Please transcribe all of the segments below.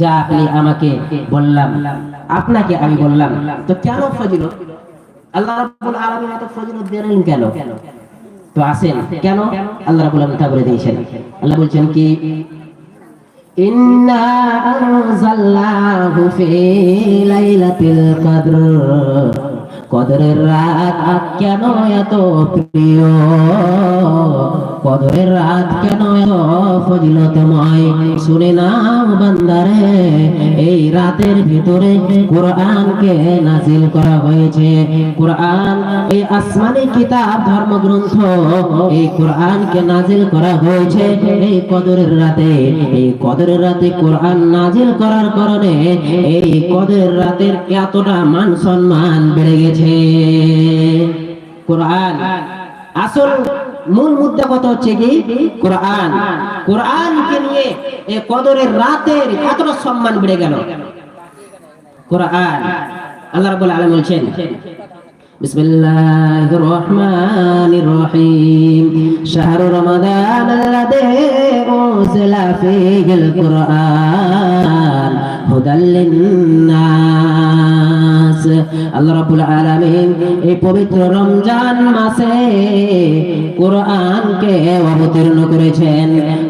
যা আপনি আমাকে বললাম, আপনাকে আমি বললাম। তো কেন ফজিলত? আল্লাহ রাব্বুল এত ফজিলত দিলেন কেন? তো আসেন, কেন? আল্লাহ রাব্বুল তা বলে দিয়েছেন। আল্লাহ বলছেন কি, ইন্না কদরের রাত কেন এত প্রিয়? কদরের রাত কেন এত ফজিলতময়? শুনে নাও বান্দারে, এই রাতের ভিতরে কোরআনকে নাজিল করা হয়েছে। কোরআন, এই আসমানি কিতাব ধর্মগ্রন্থ, এই কোরআনকে নাজিল করা হয়েছে এই কদরের রাতে। এই কদরের রাতে কোরআন নাজিল করার কারণে এই কদরের রাতের এতটা মান সম্মান বেড়ে গেছে। কোরআন। আসল মূল মুদ্রা কত হচ্ছে কি? কোরআন। কোরআনকে নিয়ে এ কদরের রাতের কতটা সম্মান বেড়ে গেল? কোরআন। আল্লাহ রাব্বুল আলামিন বলছেন بسم الله الرحمن الرحيم شهر رمضان الذي أنزل فيه القرآن هدى للناس আল্লাহ রাব্বুল আলামিন এই পবিত্র রমজান মাসে কোরআনকে অবতীর্ণ করেছেন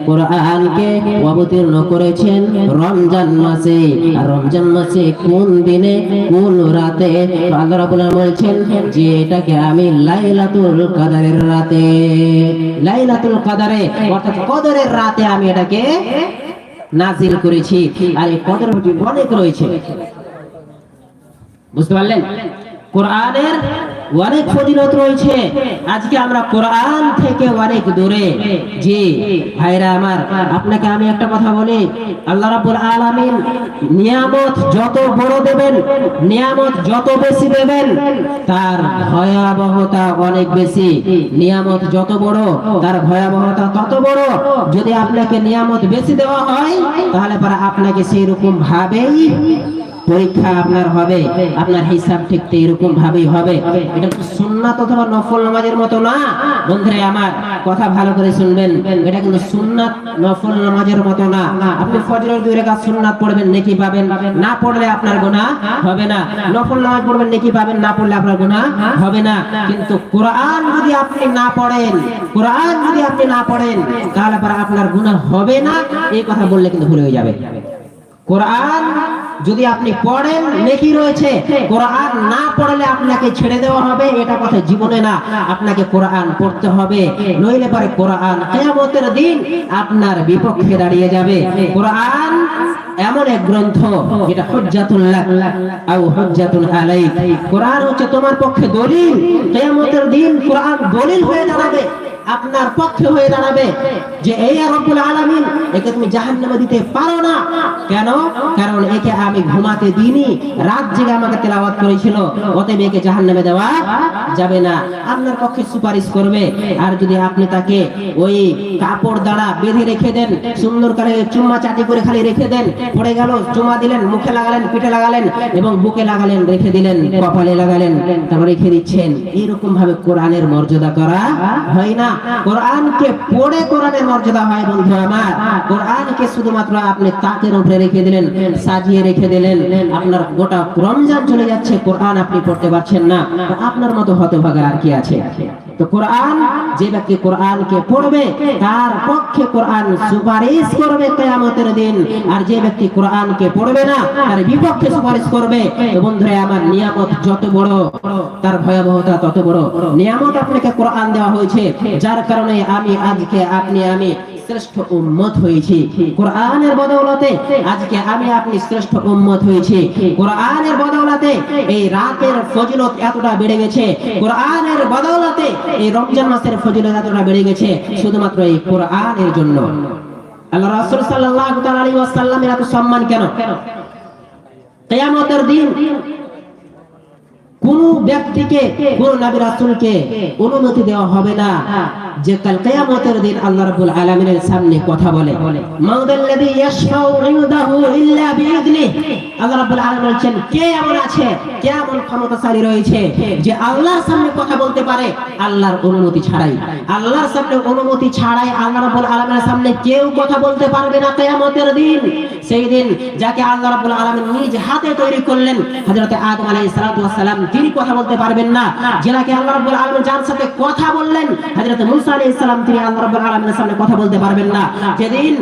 কোরআনকে অবতীর্ণ করেছেন রমজান মাসে আর রমজান মাসে কোন দিনে কোন রাতে আল্লাহ রাব্বুল আলামিন বলছেন যে এটাকে আমি লাইলাতুল কাদারের রাতে, লাইলাতুল কাদারে, অর্থাৎ কদরের রাতে আমি এটাকে নাজিল করেছি। আর এই কদর অনেক রয়েছে। বুঝতে পারলেন? কোরআনের অনেক ফজিলত রয়েছে। আজকে আমরা কোরআন থেকে অনেক দূরে। জি, ভাইরা আমার, আপনাকে আমি একটা কথা বলি। আল্লাহ রাব্বুল আলামিন নিয়ামত যত বড় দেবেন, নিয়ামত যত বেশি দেবেন, তার ভয়াবহতা অনেক বেশি। নিয়ামত যত বড়, তার ভয়াবহতা তত বড়। যদি আপনাকে নিয়ামত বেশি দেওয়া হয়, তাহলে পরে আপনাকে সেই রকম ভাবেই পরীক্ষা আপনার হবে আপনার হিসাব ঠিক এরকম ভাবেই হবে। এটা কিন্তু সুন্নাত অথবা নফল নামাজের মতো না। বন্ধুরা আমার কথা ভালো করে শুনবেন। এটা কিন্তু সুন্নাত নফল নামাজের মতো না। আপনি ফজরের দুই রেখা সুন্নাত পড়বেন নেকি পাবেন? না। পড়লে আপনার গুনাহ হবে না। নফল নামাজ পড়বেন নেকি পাবেন? না পড়লে আপনার গুনাহ হবে না। কিন্তু কোরআন যদি আপনি না পড়েন কোরআন যদি আপনি না পড়েন তাহলে আপনার গুনাহ হবে না। এই কথা বললে কিন্তু ভুলে হয়ে যাবে। কোরআন যদি আপনি পড়েন নেকি রয়েছে, কোরআন না পড়লে আপনাকে ছেড়ে দেওয়া হবে, এটা কথা জীবনে না, আপনাকে কোরআন পড়তে হবে। নইলে পরে কোরআন কিয়ামতের দিন আপনার বিপক্ষে দাঁড়িয়ে যাবে। কোরআন এমন এক গ্রন্থ, যেটা হুজ্জাতুল্লাহ আও হুজ্জাতুন আলাইক। কোরআন হচ্ছে তোমার পক্ষে দলিল। কিয়ামতের দিন কোরআন দলিল হয়ে দাঁড়াবে। আপনার পক্ষে হয়ে দাঁড়াবে যে, এই রব্বুল আলামিন, একে তুমি জাহান্নামে দিতে পারো না। কেন? কারণ একে আমি ঘুমাতে দিইনি, রাত জেগে আমাকে তেলাওয়াত করেছিল, অতএব একে জাহান্নামে দেওয়া যাবে না। আপনার পক্ষে সুপারিশ করবে। আর যদি আপনি তাকে ওই কাপড় দ্বারা বেঁধে রেখে দেন, সুন্দর করে চুম্মা চাটি করে খালি রেখে দেন, পড়ে গেল চুমা দিলেন, মুখে লাগালেন, পিঠে লাগালেন এবং বুকে লাগালেন, রেখে দিলেন, কপালে লাগালেন, তারপর রেখে দিচ্ছেন। এরকম ভাবে কোরআনের মর্যাদা করা হয় না। কোরআনকে পড়ে কোরআনের মর্যাদা হয় বন্ধু আমার। কোরআনকে শুধুমাত্র আপনি তাকের উপরে রেখে দিলেন, সাজিয়ে রেখে দিলেন। আপনার গোটা রমজান চলে যাচ্ছে, কোরআন আপনি পড়তে পারছেন না। আপনার মতো হতভাগা আর কি আছে? তো কোরআন যে ব্যক্তি কোরআনকে পড়বে, তার পক্ষে কোরআন সুপারিশ করবে কিয়ামতের দিন। আর যে ব্যক্তি কোরআনকে পড়বে না, তার বিপক্ষে সুপারিশ করবে। তো বন্ধুরা, আমার নিয়ামত যত বড়, তার ভয়াবহতা তত বড়। নিয়ামত আপনাকে কোরআন দেওয়া হয়েছে, যার কারণে আমি আজকে আপনি, আমি শ্রেষ্ঠ উম্মত হয়েছি। কোরআনের বদৌলতে আজকে আমি আপনি শ্রেষ্ঠ উম্মত হয়েছি। কোরআনের বদৌলতে এই রাতের ফজিলত এতটা বেড়ে গেছে। কোরআনের বদৌলতে এই রমজান মাসের ফজিলত এতটা বেড়ে গেছে শুধুমাত্র এই কোরআনের জন্য। আল্লাহ রাসূল সাল্লাল্লাহু তাআলা আলাইহি ওয়াসাল্লামের এত সম্মান কেন? কিয়ামতের দিন কোন ব্যক্তিকে, কোন নবী রাসূলকে অনুমতি দেওয়া হবে না। যে কাল কিয়ামতের দিন আল্লাহ রাব্বুল আলামিনের সামনে কথা বলে। মাউদাল্লাযী ইয়াশফাউ ইনদাহু ইল্লা বিইذনিহি আল্লাহ রাব্বুল আলামিন বলছেন, কে এমন আছে? কে এমন ক্ষমতাশালী রয়েছে যে আল্লাহর সামনে কথা বলতে পারে? আল্লাহর অনুমতি ছাড়াই। আল্লাহর সামনে অনুমতি ছাড়াই আল্লাহ রাব্বুল আলামিনের সামনে কেউ কথা বলতে পারবে না কিয়ামতের দিন। সেই দিন যাকে আল্লাহ রাব্বুল আলামিন নিজ হাতে তৈরি করলেন, হযরত আদম আলাইহিস সালাতু ওয়াস সালাম তিনি কথা বলতে পারবেন না। যেনাকে আল্লাহ রাব্বুল আলামিন যার সাথে কথা বললেন হযরত মুসা আলাইহিস সালাম তিনি আল্লাহ রাব্বুল আলামিনের সামনে কথা বলতে পারবেন না। যেদিন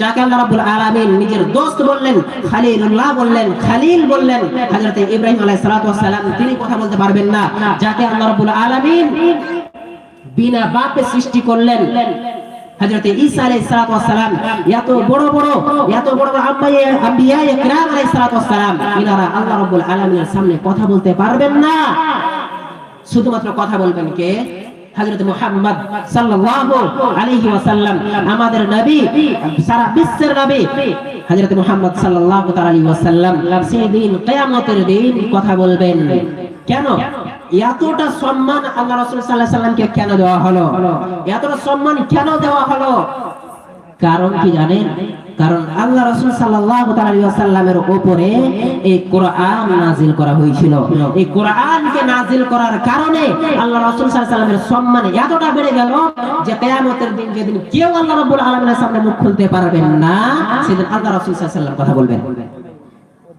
যাকে আল্লাহ রাব্বুল আলামিন নিজের দোস্ত বললেন খলিলুল্লাহ বললেন খলিল বললেন হযরত ইব্রাহিম আলাইহিস সালাতু ওয়াস সালাম তিনি কথা বলতে পারবেন না। যাকে আল্লাহ রাব্বুল আলামিন বিনা বাপে সৃষ্টি করলেন হযরত ঈসা আলাইহিস সালাতু ওয়াস সালাম, এত বড় বড়, এত বড় বড় আম্বিয়া আম্বিয়া ইকরাম আলাইহিস সালাতু ওয়াস সালাম, ইনারা আল্লাহ রাব্বুল আলামিনের সামনে কথা বলতে পারবেন না। শুধুমাত্র কথা বলবেন কে? হযরত মুহাম্মদ সাল্লাল্লাহু আলাইহি ওয়াসাল্লাম, আমাদের নবী, সারা বিশ্বের নবী, হযরত মুহাম্মদ সাল্লাল্লাহু তাআলা আলাইহি ওয়াসাল্লাম, সেই দিন কিয়ামতের দিন কথা বলবেন। কেন? এতটা সম্মান আল্লাহ রাসূল আলাইহি সাল্লামকে কেন দেওয়া হলো? এতটা সম্মান কেন দেওয়া হলো? কারণ কি জানেন? কারণ আল্লাহ রাসূল ওয়াসাল্লামের উপরে এই কোরআন নাজিল করা হয়েছিল। এই কোরআনকে নাজিল করার কারণে আল্লাহ রাসূল ওয়াসাল্লামের সম্মান এতটা বেড়ে গেল যে কিয়ামতের দিন যেদিন কেউ আল্লাহ রাব্বুল আলামিনের সামনে মুখ খুলতে পারবেন না সেদিন আল্লাহ রাসূল ওয়াসাল্লাম কথা বলবেন।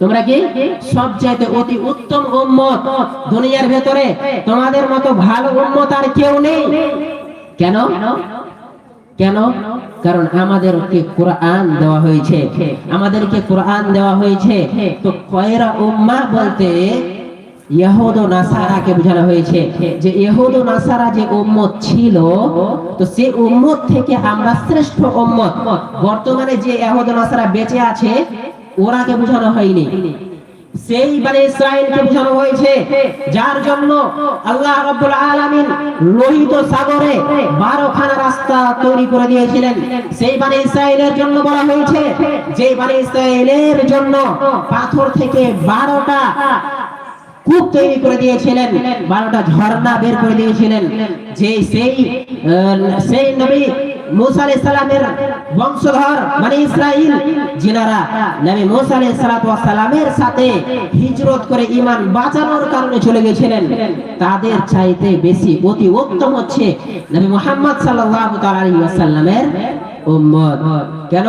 তোমরা কি? সব চাইতে অতি উত্তম উম্মত দুনিয়ার ভেতরে। তোমাদের মতো ভালো উম্মত আর কেউ নেই। কেন? কেন? কারণ আমাদেরকে কোরআন দেওয়া হয়েছে। আমাদেরকে কোরআন দেওয়া হয়েছে। তো কয়রা উম্মা বলতে ইহুদ ও নাসারাকে বোঝানো হয়েছে যে ইহুদ ও নাসারা যে উম্মত ছিল, তো সেই উম্মত থেকে আমরা শ্রেষ্ঠ উম্মত। বর্তমানে যে ইহুদ ও নাসারা বেঁচে আছে ওরাকে বোঝানো হয়নি। সেই মানে ইসরায়েলকে বোঝানো হয়েছে, যার জন্য আল্লাহ রাব্বুল আলামিন লোহিত সাগরে 12 খানা রাস্তা তৈরি করে দিয়েছিলেন। সেই মানে ইসরায়েলের জন্য বলা হয়েছে যে মানে ইসরায়েলের জন্য পাথর থেকে 12টা কূপ তৈরি করে দিয়েছিলেন, বারোটা ঝর্ণা বের করে দিয়েছিলেন। যে সেই সেই নবী মানে ইসরাইল সাথে কারণে চলে গেছিলেন। তাদের চাইতে বেশি অতি উত্তম হচ্ছে নবী কেন?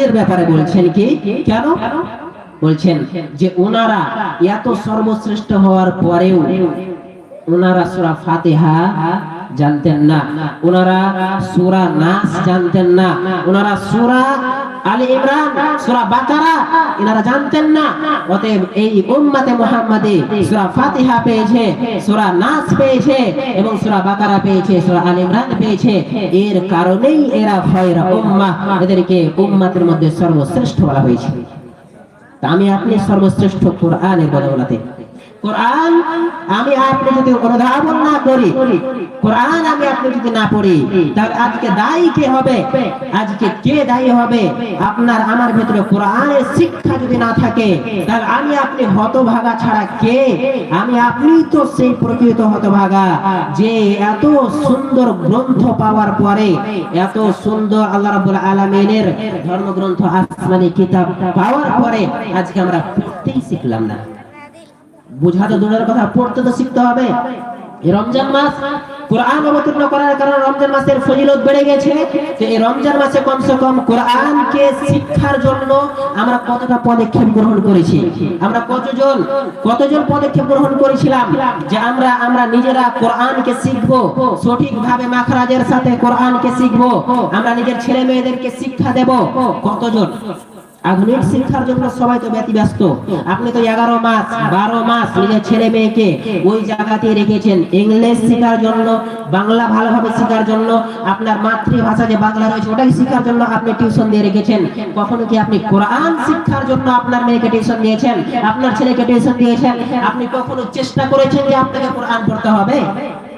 এর ব্যাপারে বলছেন কি? কেন? বলছেন যে ওনারা এত সর্বশ্রেষ্ঠ হওয়ার পরেও ওনারা সূরা ফাতিহা জানতেন না। ওনারা সূরা নাস জানতেন না। ওনারা সূরা আলী ইমরান, সূরা বাকারা এনারা জানতেন না। অতএব এই উম্মতে মুহাম্মাদে সূরা ফাতিহা পেয়েছে, সূরা নাস পেয়েছে এবং সূরা বাকারা পেয়েছে, সূরা আলী ইমরান পেয়েছে। এর কারণেই এরা খয়রা উম্মাহ। এদেরকে উম্মাতের মধ্যে সর্বশ্রেষ্ঠ বলা হয়েছে। আমি আপনি সর্বশ্রেষ্ঠ কোরআনের বদৌলতে কোরআন আমি আপনি যদি অনুধাবন না করি, কোরআন আমি আপনি যদি না পড়ি, তাহলে আজকে দায়ী কে হবে? আজকে কে দায়ী হবে? আপনার, আমার কোরআনের শিক্ষা যদি না থাকে, তাহলে আমি আপনি হতভাগা ছাড়া কে? আমি আপনি তো সেই প্রকৃত হতভাগা, যে এত সুন্দর গ্রন্থ পাওয়ার পরে, এত সুন্দর আল্লাহ রাব্বুল আলামিনের ধর্মগ্রন্থ, আসমানি কিতাব পাওয়ার পরে, আজকে আমরা পড়তেই শিখলাম না। বোঝা তো দূরের কথা, পড়তে তো শিখতে হবে। রমজান মাস কোরআন অবতীর্ণ করার কারণে রমজান মাসের ফজিলত বেড়ে গেছে। যে এই রমজান মাসে কমসে কম শিক্ষার জন্য আমরা কতটা পদক্ষেপ গ্রহণ করেছি? আমরা কতজন কতজন পদক্ষেপ গ্রহণ করেছিলাম যে আমরা আমরা নিজেরা কোরআনকে শিখব, সঠিকভাবে মাখরাজের সাথে কোরআনকে শিখব, আমরা নিজের ছেলে মেয়েদেরকে শিক্ষা দেব? কতজন? আধুনিক শিক্ষার জন্য সবাই তো ব্যতিব্যস্ত। আপনি তো এগারো মাস বারো মাস নিজের ছেলে মেয়েকে ওই জায়গাতে রেখেছেন। ইংলিশ শেখার জন্য বাংলা ভালোভাবে শেখার জন্য আপনার মাতৃভাষা যে বাংলা রয়েছে ওটাই শেখার জন্য আপনি টিউশন দিয়ে রেখেছেন। কখনো কি আপনি কোরআন শিক্ষার জন্য আপনার মেয়েকে টিউশন দিয়েছেন? আপনার ছেলেকে টিউশন দিয়েছেন? আপনি কখনো চেষ্টা করেছেন যে আপনাকে কোরআন পড়তে হবে?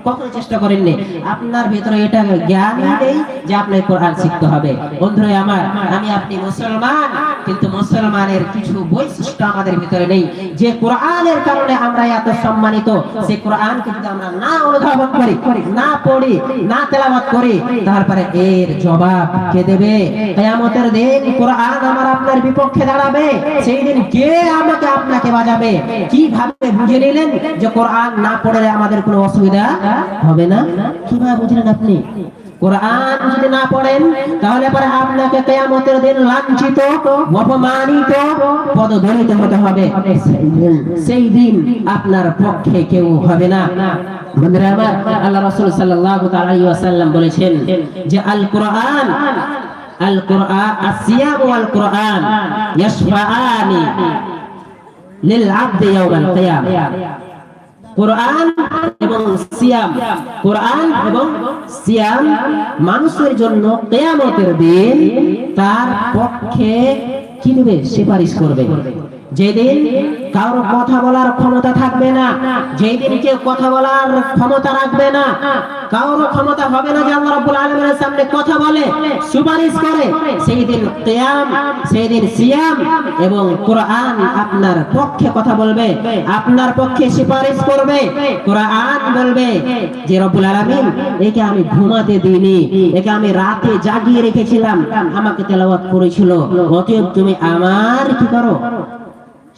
কখনো চেষ্টা করেননি। আপনার ভিতরে এটা জ্ঞানই নেই যে আপনাকে কোরআন শিখতে হবে। বন্ধুরা আমার, আমি আপনি মুসলমান, কিন্তু মুসলমানের কিছু বৈশিষ্ট্য আমাদের ভিতরে নেই। যে কোরআনের কারণে আমরা এত সম্মানিত, সে কোরআনকে যদি আমরা না অনুধাবন করি, না পড়ি, না তেলাওয়াত করি, তারপরে এর জবাব কে দেবে? কিয়ামতের দিন কোরআন আমার আপনার বিপক্ষে দাঁড়াবে। সেই দিন কে আমাকে আপনাকে বাজাবে? কীভাবে বুঝে নিলেন যে কোরআন না পড়লে আমাদের কোনো অসুবিধা হবে না? কীভাবে বুঝলেন আপনি? কোরআন যদি না পড়েন, তাহলে পরে আপনাকে কিয়ামতের দিন লাঞ্ছিত, অপমানিত, পদদলিত হতে হবে। সেই দিন- আপনার পক্ষে কেউ হবে না। বন্ধুরা আমার, আল্লাহ রাসূল সাল্লাল্লাহু আলাইহি ওয়াসাল্লাম বলেছেন যে আল কোরআন আল কোরআন আসিয়াম ওয়াল কোরআন ইয়াশফাআনি লিল আবদি ইয়াওমাল কিয়ামah কোরআন এবং সিয়াম। কোরআন এবং সিয়াম মানুষের জন্য কেয়ামতের দিন তার পক্ষে কিনবে সুপারিশ করবে। যেদিন কারও কথা বলার ক্ষমতা থাকবে না, যেদিন কেউ কথা বলার ক্ষমতা রাখবে না কারোর ক্ষমতা হবে না যে আল্লাহ রাব্বুল আলামিনের সামনে কথা বলে, সুপারিশ করে সেই দিন কিয়াম সেই দিন সিয়াম এবং কোরআন আপনার পক্ষে কথা বলবে, আপনার পক্ষে সুপারিশ করবে, কোরআন বলবে যে রব্বুল আলামিন, একে আমি ঘুমাতে দিইনি, একে আমি রাতে জাগিয়ে রেখেছিলাম, আমাকে তেলাওয়াত করেছিল, অতএব তুমি আমার কি করো?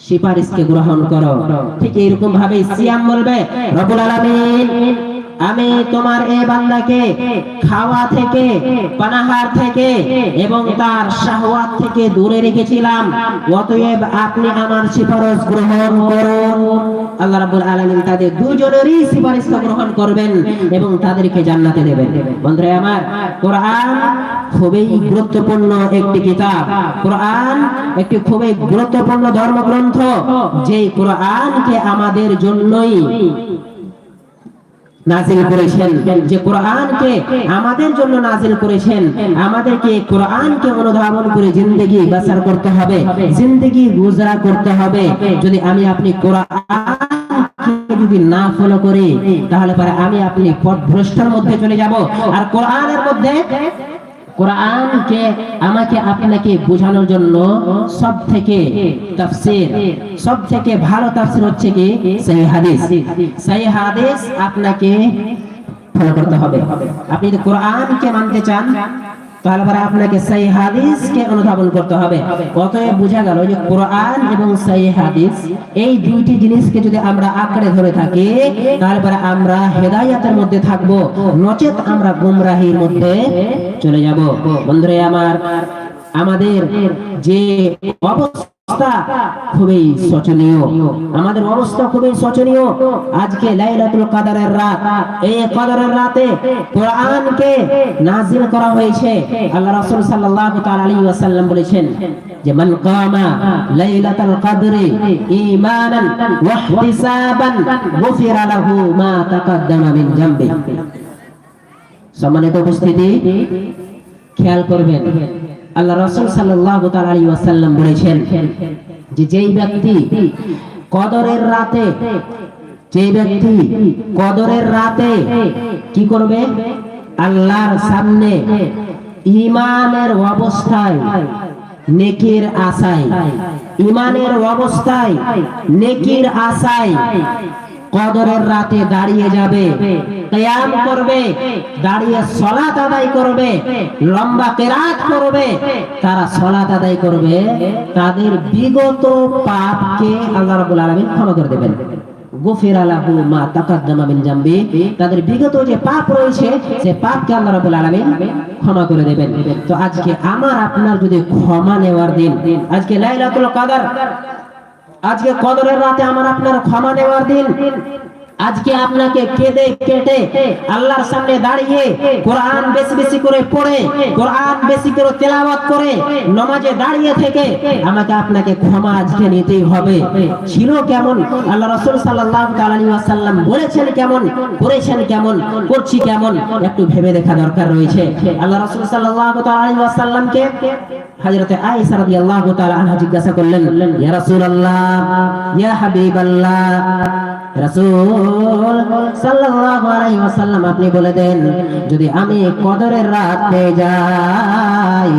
সুপারিশকে গ্রহণ করো। ঠিক এরকম ভাবে সিয়াম বলবে রবুল আলামিন আমি তোমার এই বান্দাকে খাওয়া থেকে, পানাহার থেকে এবং তার শাহওয়াত থেকে দূরে রেখেছিলাম। অতএব আপনি আমার সুপারিশ গ্রহণ করুন। আল্লাহ রাব্বুল আলামিন তাদের দুজনেরই সুপারিশ গ্রহণ করবেন এবং তাদেরকে জান্নাতে দেবেন। বন্ধুরা, আমার কোরআন খুবই গুরুত্বপূর্ণ একটি কিতাব। কোরআন একটি খুবই গুরুত্বপূর্ণ ধর্মগ্রন্থ। যে কোরআনকে আমাদের জন্যই নাজিল করেছেন। যে কোরআনকে আমাদের জন্য নাজিল করেছেন, আমাদেরকে কোরআনকে অনুধাবন করে জিন্দগি বাসার করতে হবে, জিন্দগি গুজরা করতে হবে। যদি আমি আপনি কোরআন যদি না ফলো করি, তাহলে পরে আমি আপনি পথভ্রষ্টের মধ্যে চলে যাব। আর কোরআনের মধ্যে কোরআনকে আমাকে আপনাকে বোঝানোর জন্য সব থেকে তাফসীর সব থেকে ভালো তাফসীর হচ্ছে কি? সেই হাদিস। সেই হাদিস আপনাকে ফলো করতে হবে। আপনি যদি কোরআনকে মানতে চান তাহলে পরে আপনাকে সেই অনুধাবন করতে হবে। অতএব বোঝা গেল যে কোরআন এবং সেই হাদিস, এই দুইটি জিনিসকে যদি আমরা আঁকড়ে ধরে থাকি, তাহলে পরে আমরা হেদায়াতের মধ্যে থাকব, নচেত আমরা গুমরাহির মধ্যে চলে যাব। বন্ধুরা আমার, আমাদের যে অবস্থা খুবই শোচনীয়। আমাদের অবস্থা খুবই শোচনীয়। আজকে লাইলাতুল কাদারের রাত। এই কাদারের রাতে কোরআনকে নাজিল করা হয়েছে। আল্লাহ রাসূল সাল্লাল্লাহু তাআলা আলাইহি ওয়াসাল্লাম বলেছেন যে, মান কামা লাইলাতুল কদরি ঈমানান ওয়া ইহতিসাবান গুফিরা লাহু মা তাকাদ্দামা মিন জামবি সম্মানিত উপস্থিতি খেয়াল করবেন। আল্লাহ রসুল সাল্লাল্লাহু তাআলা ওয়াসাল্লাম বলেছেন যে যেই ব্যক্তি কদরের রাতে, যে ব্যক্তি কদরের রাতে কি করবে? আল্লাহর সামনে ইমানের অবস্থায় নেকির আশায় ইমানের অবস্থায় নেকির আশায় কদরের রাতে দাঁড়িয়ে যাবে। কিয়াম করবে, দাঁড়িয়ে সলাত আদায় করবে, লম্বা কেরাত করবে। তারা সলাত আদায় করবে, তাদের বিগত পাপকে আল্লাহ রাব্বুল আলামিন ক্ষমা করে দেবেন। তাদের বিগত যে পাপ রয়েছে, সে পাপকে আল্লাহ রাব্বুল আলামিন ক্ষমা করে দেবেন। তো আজকে আমার, আপনার যদি ক্ষমা নেওয়ার দিন, আজকে লাইলাতুল কদর আজকে কদরের রাতে আমার আপনার ক্ষমা নেওয়ার দিন। আজকে আপনাকে কেঁদে কেটে আল্লাহর সামনে দাঁড়িয়ে কোরআন বেশি বেশি করে পড়ে, কোরআন বেশি করে তেলাওয়াত করে, নমাজে দাঁড়িয়ে থেকে আমাকে আপনাকে ক্ষমা আজকে নিতেই হবে। ছিল কেমন? আল্লাহ রাসূল তাআলা আলাইহি ওয়াসাল্লাম বলেছেন কেমন? করেছেন কেমন? করছি কেমন? একটু ভেবে দেখা দরকার রয়েছে। আল্লাহ রাসূল তাআলা আলাইহি ওয়াসাল্লামকে হযরতে আয়েশা রাদিয়াল্লাহু তাআলা আনহা জিজ্ঞাসা করলেন, ইয়া রাসূলুল্লাহ, ইয়া হাবিবাল্লাহ রাসূল সাল্লাল্লাহু আলাইহি ওয়াসাল্লাম আপনি বলে দেন, যদি আমি কদরের রাত পেয়ে যাই,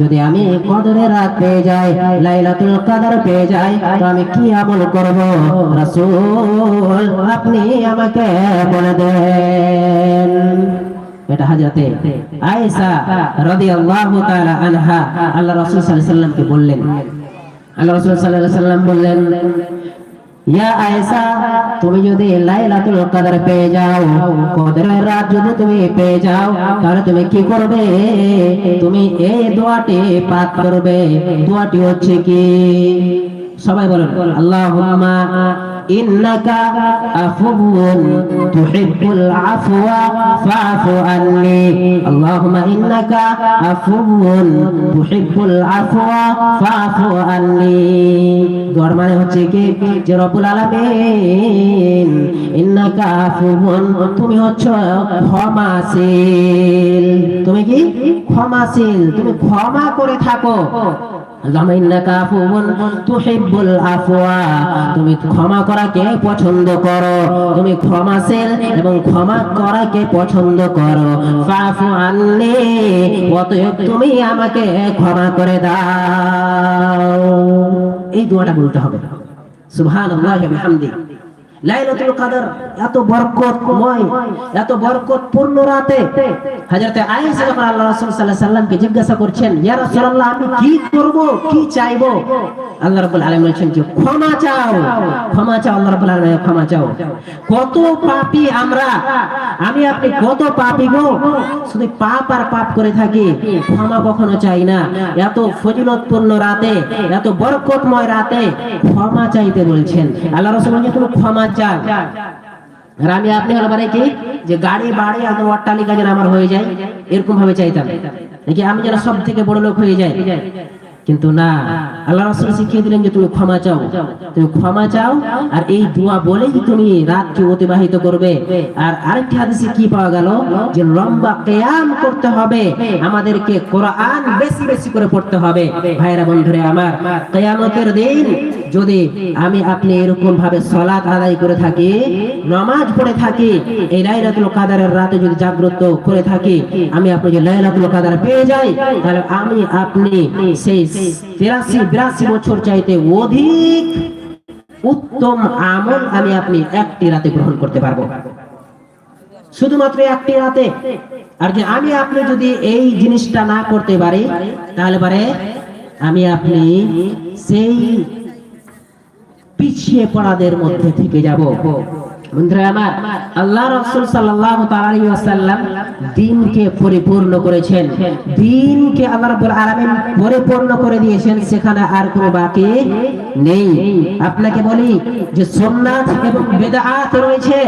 যদি আমি কদরের রাত পেয়ে যাই, লাইলাতুল কদর পেয়ে যাই, তো আমি কি আমল করব? রাসূল, আপনি আমাকে বলে দেন। এটা হাজরতে আয়েশা রাদিয়াল্লাহু তাআলা আনহা আল্লাহ রাসূল সাল্লাল্লাহু আলাইহি ওয়াসাল্লামকে বললেন। আল্লাহ রাসূল সাল্লাল্লাহু আলাইহি ওয়াসাল্লাম বললেন ইয়া আয়েশা, তুমি যদি লাইলাতুল কদর পেয়ে যাও, কদরের রাত যদি তুমি পেয়ে যাও, তাহলে তুমি কি করবে? তুমি এই দোয়াটি পাঠ করবে। দোয়াটি হচ্ছে কি? সবাই বলুন, আল্লাহুম্মা ইন্নাকা আফুবুন তুহিব্বুল আফওয়া, ফাআফু আন্নি। আল্লাহুম্মা ইন্নাকা আফুবুন তুহিব্বুল আফওয়া, ফাআফু আন্নি। দোয়ার মানে হচ্ছে কি? যে রব্বুল আলামিন, ইন্নাকা আফুবুন তুমি হচ্ছ ক্ষমাশীল। তুমি কি? ক্ষমাশীল। তুমি ক্ষমা করে থাকো। তুমি ক্ষমা করাকে পছন্দ করো, তুমি ক্ষমাশীল এবং ক্ষমা করাকে পছন্দ করো। আন্নি, অতএব তুমি আমাকে ক্ষমা করে দাও। এই দোয়াটা বলতে হবে। সুবহানাল্লাহি ওয়া বিহামদিহি। লাইলাতুল কদর, এত বরকতময়, এত বরকতপূর্ণ রাতে আয়েশা যখন রাসূল সাল্লাল্লাহু আলাইহি জিজ্ঞাসা করছেন, ইয়া রাসূলুল্লাহ, আমি কি করব? কি চাইব? আল্লাহ রাব্বুল আলামিন বলছেন যে, ক্ষমা চাও ক্ষমা চাও, আল্লাহ রাব্বুল আলামিন ক্ষমা চাও। কত পাপী আমরা? আমি আপনি কত পাপী গো? শুধু পাপ আর পাপ করে থাকি, ক্ষমা কখনো চাই না। এত ফজিলতপূর্ণ রাতে, এত বরকতময় রাতে ক্ষমা চাইতে বলছেন। আল্লাহ রাসূল বলছেন ক্ষমা চান আমি আপনি হলো মানে কি? যে গাড়ি বাড়ি অট্টালিকা যেন আমার হয়ে যায়, এরকম ভাবে চাইতাম। নাকি আমি যেন সব থেকে বড় লোক হয়ে যাই? কিন্তু না। আল্লাহ শিখিয়ে দিলেন যে তুমি ক্ষমা চাও। তুমি ক্ষমা চাও, আর এই দোয়া বলেই তুমি রাতকে অতিবাহিত করবে। আর আরেকটি হাদিসে কি পাওয়া গেল? যে লম্বা কিয়াম করতে হবে, আমাদেরকে কোরআন বেশি বেশি করে পড়তে হবে। ভাইরা বন্ধুরে আমার, কিয়ামতের দিন যদি আমি আপনি এরকম ভাবে সালাত আদায় করে থাকি, নামাজ পড়ে থাকি, এই লাইলাতুল কাদারের রাতে যদি জাগ্রত করে থাকি, আমি আপনি যে লাইলাতুল কাদার পেয়ে যাই, তাহলে আমি আপনি সেই তিরাশি বিরাশি বছর চাইতে অধিক উত্তম আমল আমি আপনি একটি রাতে গ্রহণ করতে পারব। শুধুমাত্র একটি রাতে? আর যে আমি আপনি যদি এই জিনিসটা না করতে পারি, তাহলে পারে আমি আপনি সেই পিছিয়ে পড়াদের মধ্যে থেকে যাব। বন্ধুরা আমার, আল্লাহ রাসূল সাল্লাল্লাহু আলাইহি ওয়াসাল্লাম দ্বীনকে পরিপূর্ণ করেছেন। দ্বীনকে আল্লাহ রাব্বুল আলামিন পরিপূর্ণ করে দিয়েছেন, সেখানে আর কোনো বাকি নেই। আপনাকে বলি যে সুন্নাত এবং বিদআত রয়েছে।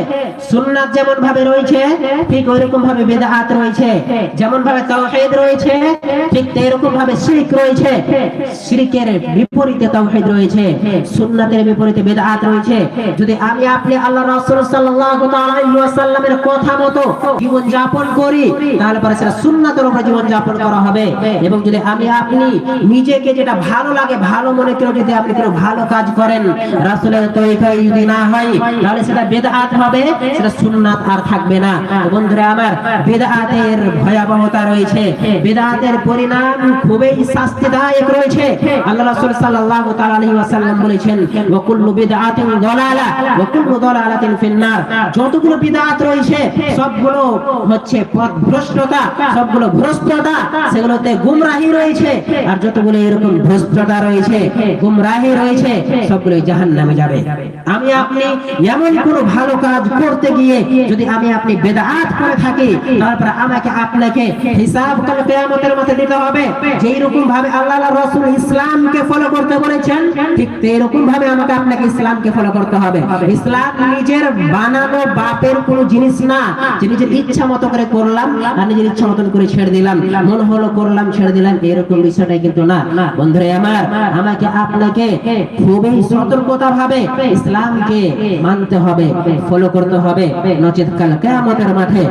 সুন্নাত যেমন ভাবে রয়েছে, ঠিক ওইরকম ভাবে বিদআত রয়েছে। যেমন ভাবে তাওহীদ রয়েছে, ঠিক এরকম ভাবে শিরক রয়েছে। শিরকের বিপরীতে তাওহীদ রয়েছে। সুন্নাতের বিপরীতে বিদআত রয়েছে। যদি আমি আপনি আল্লাহ রাসূল কথা মতো জীবন যাপন করি, তাহলে পরে সেটা সুন্নাতের জীবন যাপন করা হবে। এবং যদি আমি আপনি নিজেকে যেটা ভালো লাগে ভালো মনে যদি আপনি কোনো ভালো কাজ করেন যদি না হয়, তাহলে সেটা হবে, সেটা সুন্নাত আর থাকবে না। বন্ধুরা আমার ভয়াবহতা রয়েছে। পরিণাম খুবই শাস্তিদায়ক রয়েছে। আল্লাহ তাআলা আলাইহি বলেছেন, ওয়া কুল্লু বিদআতিন দালালা ফিন্নার যতগুলো বিদআত রয়েছে, সবগুলো হচ্ছে পথভ্রষ্টতা সবগুলো ভ্রষ্টতা, সেগুলোতে গুমরাহি রয়েছে। আর যতগুলো এরকম ভ্রষ্টতা রয়েছে, গুমরাহি রয়েছে সবগুলো জাহান্নামে যাবে। আমি আপনি এমন কোন ভালো কাজ করতে গিয়ে যদি আমি আপনি বেদাত করে থাকি, তারপর আমাকে আপনাকে হিসাব কাল কিয়ামতের মাঠে দিতে হবে। যেই রকম ভাবে আল্লাহ রাসূল ইসলামকে ফলো করতে বলেছেন, ঠিক এরকম ভাবে আমাকে আপনাকে ইসলামকে ফলো করতে হবে। ইসলাম নিজের বানানো বাপের কোনো জিনিস না। যে নিজের ইচ্ছা মতো করে করলাম আর নিজের ইচ্ছা মতন করে ছেড়ে দিলাম। মন হলো করলাম ছেড়ে দিলাম এরকম বিষয়টাই কিন্তু না। বন্ধুরে আমার আমাকে আপনাকে খুবই সতর্কতা ভাবে ইসলামকে মানতে হবে ফলো করতে হবে। নচেত কাল কেয়ামতের মাঠে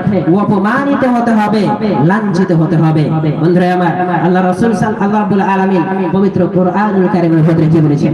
অপমানিত হতে হবে লাঞ্ছিত হতে হবে। বন্ধুরে আমার আল্লাহ রাসূল সাল আল্লাহ রাব্বুল আলামিন পবিত্র কোরআনুল কারীমের ভিতরে কি বলেছেন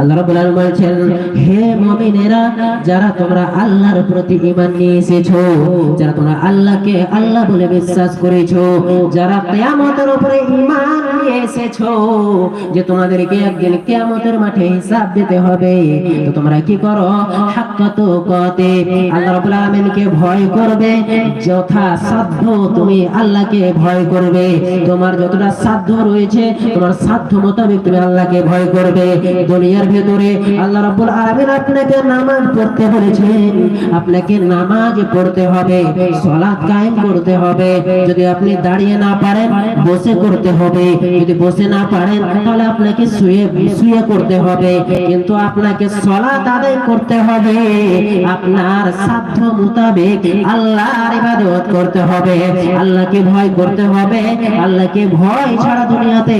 আল্লাহ রাব্বুল আলামিন হে মুমিনেরা, যারা তোমরা আল্লাহর প্রতি ঈমান নিয়ে এসেছ, যারা তোমরা আল্লাহকে আল্লাহ বলে বিশ্বাস করেছ, যারা কিয়ামতের উপরে ঈমান নিয়ে এসেছ, যে তোমাদেরকে একদিন কিয়ামতের মাঠে হিসাব দিতে হবে, তো তোমরা কি করো? হাক্কাত কতে আল্লাহ রাব্বুল আলামিনকে ভয় করবে যথা সাধ্য তুমি আল্লাহকে ভয় করবে, তোমার যতটা সাধ্য রয়েছে, তোমার সাধ্য মোতাবেক তুমি আল্লাহকে ভয় করবে, দুনিয়ার ভেতরে আল্লাহ রাব্বুল আলামিন আপনাকে নামাজ পড়তে বলেছেন। আপনাকে নামাজ পড়তে হবে, সালাত কায়েম করতে হবে। যদি আপনি দাঁড়িয়ে না পারেন, বসে করতে হবে। যদি বসে না পারেন, তাহলে আপনাকে শুয়ে শুয়ে করতে হবে। কিন্তু আপনাকে সালাত আদায় করতে হবে। আপনার সাধ্য মোতাবেক আল্লাহর ইবাদত করতে হবে। আল্লাহকে ভয় করতে হবে। আল্লাহকে ভয় ছাড়া দুনিয়াতে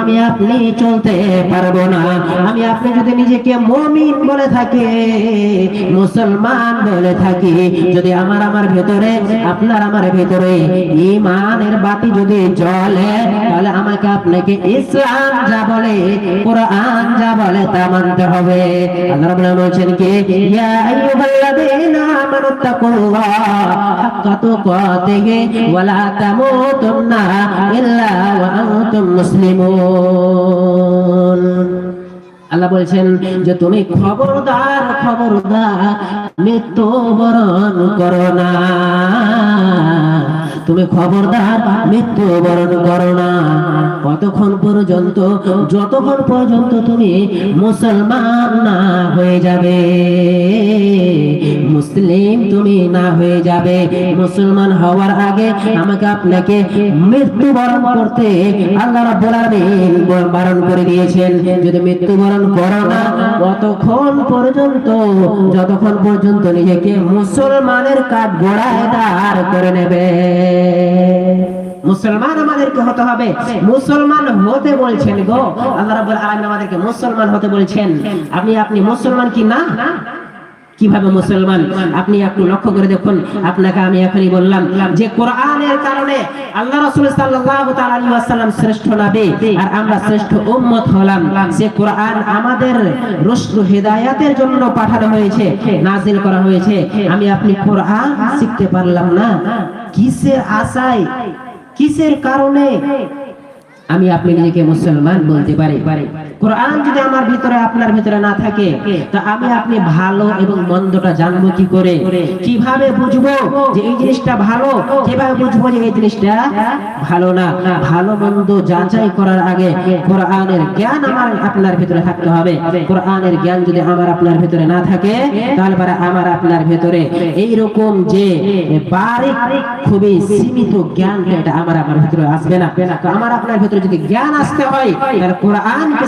আমি আপনি চলতে পারব না। আমি আপনি যদি নিজেকে মমিন বলে থাকি, মুসলমান বলে থাকি, যদি আমার আমার ভেতরে, আপনার আমার ভেতরে ইমানের বাতি যদি জ্বলে, তাহলে আমাকে আপনাকে ইসলাম যা বলে, কোরআন যা বলে তা মানতে হবে। আল্লাহ রাব্বুল কি? ইয়া আইয়ুহাল্লাযীনা আমানু তাকুল্লাহ, হাক্কা তুকাতিহি ওয়া লা তামুতুন্না ইল্লা ওয়া আনতুম মুসলিমুন। আল্লাহ বলছেন যে তুমি খবরদার খবরদার মৃত্যুবরণ করো না। তুমি খবরদার মৃত্যুবরণ করো না। কতক্ষণ পর্যন্ত, যতক্ষণ পর্যন্ত তুমি মুসলমান না হয়ে যাবে, মুসলিম তুমি না হয়ে যাবে। মুসলমান হওয়ার আগে আমাকে আপনাকে মৃত্যুবরণ করতে আল্লাহ রাব্বুল আলামিন বারণ করে দিয়েছেন। যদি মৃত্যুবরণ করো না ততক্ষণ পর্যন্ত, যতক্ষণ পর্যন্ত নিজেকে মুসলমানের কাঠ গোড়ায় দাঁড় করে নেবে। মুসলমান আমাদেরকে হতে হবে। মুসলমান হতে বলছেন গো। আল্লাহ রাব্বুল আলামিন আমাদেরকে মুসলমান হতে বলছেন। আপনি আপনি মুসলমান কি না? কীভাবে মুসলমান? আপনি একটু লক্ষ্য করে দেখুন। আপনাকে আমি এখনই বললাম যে কোরআনের কারণে আল্লাহ রাসূল সাল্লাল্লাহু তাআলা ওয়াসাল্লাম শ্রেষ্ঠ নবী আর আমরা শ্রেষ্ঠ উম্মত হলাম। যে কোরআন আমাদের রুশদ হিদায়াতের জন্য পাঠানো হয়েছে নাজিল করা হয়েছে। আমি আপনি কোরআন শিখতে পারলাম না। কিসের আশায়? কিসের কারণে? আমি আপনি নিজেকে মুসলমান বলতে পারি। কোরআন যদি আমার ভিতরে, আপনার ভিতরে না থাকে, তা আমি আপনি ভালো এবং মন্দটা জানব কি করে? কীভাবে বুঝব যে এই জিনিসটা ভালো? কীভাবে বুঝব যে এই জিনিসটা ভালো না? ভালো মন্দ যাচাই করার আগে কোরআনের জ্ঞান আমার আপনার ভিতরে থাকতে হবে। কোরআনের জ্ঞান যদি আমার আপনার ভিতরে না থাকে, তাহলে পরে আমার আপনার ভিতরে এই রকম যে বারিক খুবই সীমিত জ্ঞান এটা আমার আপনার ভিতরে আসবে না। আমার আপনার ভিতরে যদি জ্ঞান আসতে হয় তাহলে কোরআনকে